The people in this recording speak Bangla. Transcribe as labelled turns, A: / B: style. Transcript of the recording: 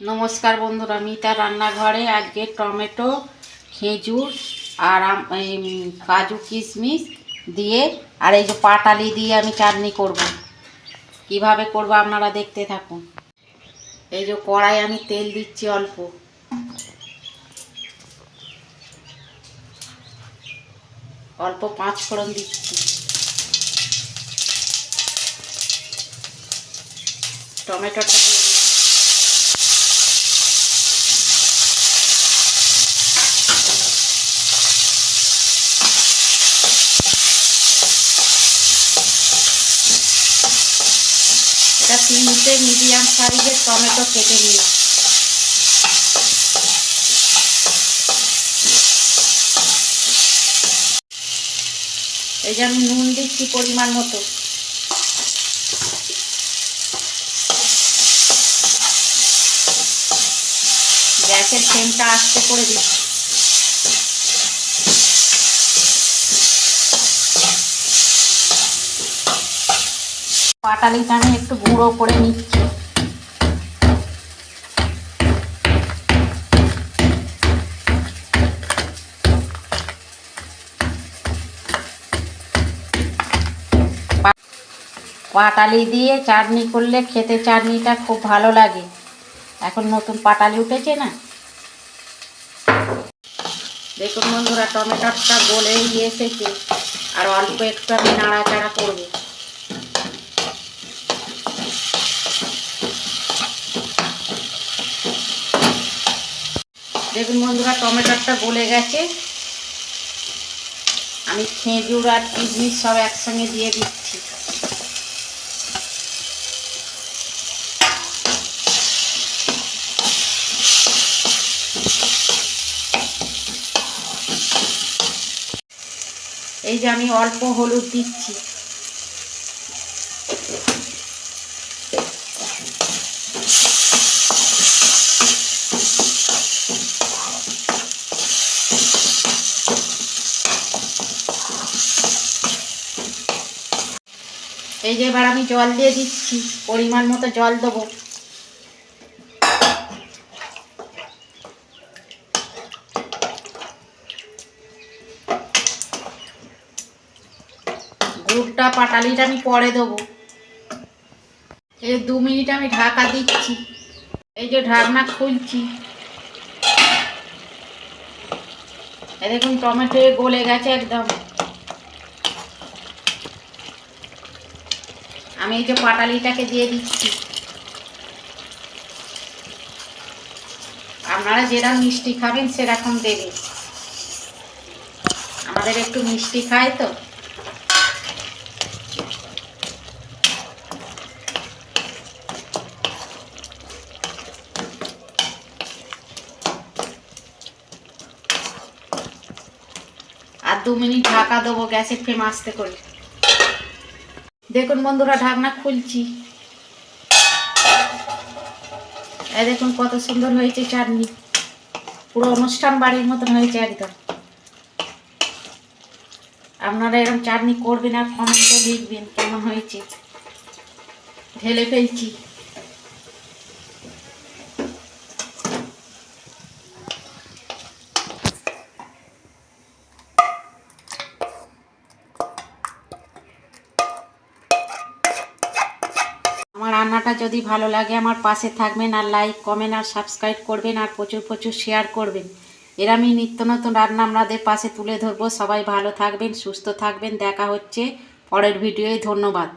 A: নমস্কার বন্ধুরা, মিতা রান্নাঘরে, আজকে টমেটো, খেজুর আর কাজু কিশমিশ দিয়ে আর এই যে পাটালি দিয়ে আমি চাটনি করব। কীভাবে করব আপনারা দেখতে থাকুন। এই যে কড়াই আমি তেল দিচ্ছি অল্প। অল্প পাঁচ ফোড়ন দিচ্ছি। টমেটোটা তিনটে মিডিয়াম সাইজের টমেটো কেটে নিলাম এই যে আমি নুন দিচ্ছি পরিমাণ মতো। গ্যাসের ফ্লেমটা আস্তে করে দিচ্ছি। পাটালিটা আমি একটু গুঁড়ো করে নিচ্ছি। পাটালি দিয়ে চাটনি করলে খেতে চাটনিটা খুব ভালো লাগে। এখন নতুন পাটালি উঠেছে না? দেখুন বন্ধুরা, টমেটোটা গলেই এসেছে আর অল্প একটু আমি নাড়াচাড়া করব। দেখুন বন্ধুরা, টমেটোটা গলে গেছে। আমি খেজুর আর কিশমিশ সব একসঙ্গে দিয়ে দিচ্ছি। এই যে আমি অল্প হলুদ দিচ্ছি। এই যে এবার আমি জল দিয়ে দিচ্ছি, পরিমাণ মতো জল দেবো। গুড়টা, পাটালিটা আমি পরে দেবো। এই দু মিনিট আমি ঢাকা দিচ্ছি। এই যে ঢাকনা খুলছি। দেখুন, টমেটো গলে গেছে একদম। আমি এই যে পাটালিটাকে দিয়ে দিচ্ছি। আপনারা যেরকম মিষ্টি খাবেন, সেরকম দেবে আমাদের একটু মিষ্টি খায় তো। আর দু মিনিট ঢাকা দেবো, গ্যাসের ফ্লেম আসতে করে। দেখুন বন্ধুরা, ঢাকনা খুলছি। এই দেখুন কত সুন্দর হয়েছে চাটনি। পুরো অনুষ্ঠান বাড়ির মতন হয়েছে একদম। আপনারা এরকম চাটনি করবেন আর কমেন্টে লিখবেন কেমন হয়েছে। ঢেলে ফেলছি। আমার রান্নাটা যদি ভালো লাগে, আমার পাশে থাকবেন আর লাইক কমেন্ট আর সাবস্ক্রাইব করবেন আর প্রচুর প্রচুর শেয়ার করবেন। এর আমি নিত্য নতুন রান্না আপনাদের পাশে তুলে ধরবো। সবাই ভালো থাকবেন, সুস্থ থাকবেন। দেখা হচ্ছে পরের ভিডিওয় ধন্যবাদ।